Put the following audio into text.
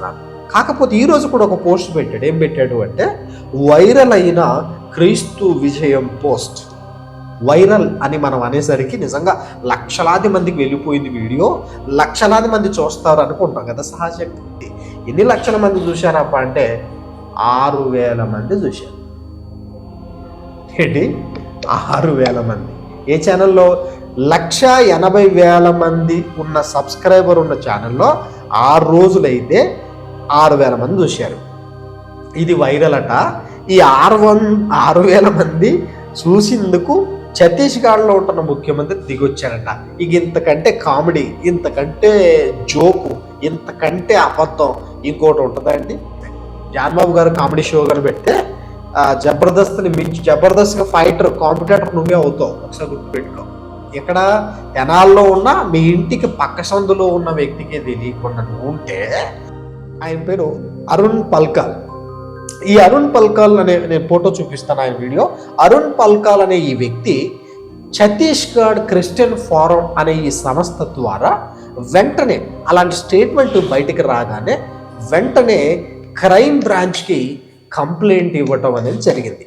చేస్తున్నాను కాకపోతే ఈరోజు కూడా ఒక పోస్ట్ పెట్టాడు. ఏం పెట్టాడు అంటే వైరల్ అయిన క్రీస్తు విజయం పోస్ట్. వైరల్ అని మనం అనేసరికి నిజంగా లక్షలాది మందికి వెళ్ళిపోయింది వీడియో. లక్షలాది మంది చూస్తారు అనుకుంటాం కదా సహజంగా ఎన్ని లక్షల మంది చూశారప్ప అంటే ఆరు వేల మంది చూశారు. ఏంటి? ఆరు వేల మంది. ఏ ఛానల్లో? లక్ష ఎనభై వేల మంది ఉన్న సబ్స్క్రైబర్ ఉన్న ఛానల్లో ఆరు రోజులైతే ఆరు వేల మంది చూశారు. ఇది వైరల్ అట. ఈ ఆరు వన్ ఆరు వేల మంది చూసేందుకు ఛత్తీస్గఢ్లో ఉంటున్న ముఖ్యమంత్రి దిగొచ్చారట. ఇక ఇంతకంటే కామెడీ ఇంతకంటే జోకు ఇంతకంటే అబద్ధం ఇంకోటి ఉంటుందా అండి? జాన్బాబు గారు కామెడీ షో గారు పెడితే జబర్దస్త్ని మించి జబర్దస్త్గా ఫైటర్ కాంపిటేటర్ నువ్వే అవుతావు. ఒకసారి గుర్తుపెట్టుకో. ఇక్కడ తెనాల్లో ఉన్న మీ ఇంటికి పక్క సందులో ఉన్న వ్యక్తికి తెలియకుండా నువ్వు ఉంటే ఆయన పేరు అరుణ్ పల్కల్. ఈ అరుణ్ పల్కల్ అనే నేను ఫోటో చూపిస్తాను ఆయన వీడియో. అరుణ్ పల్కల్ అనే ఈ వ్యక్తి ఛత్తీస్గఢ్ క్రిస్టియన్ ఫారం అనే ఈ సంస్థ ద్వారా వెంటనే అలాంటి స్టేట్మెంట్ బయటికి రాగానే వెంటనే క్రైమ్ బ్రాంచ్కి కంప్లైంట్ ఇవ్వటం అనేది జరిగింది.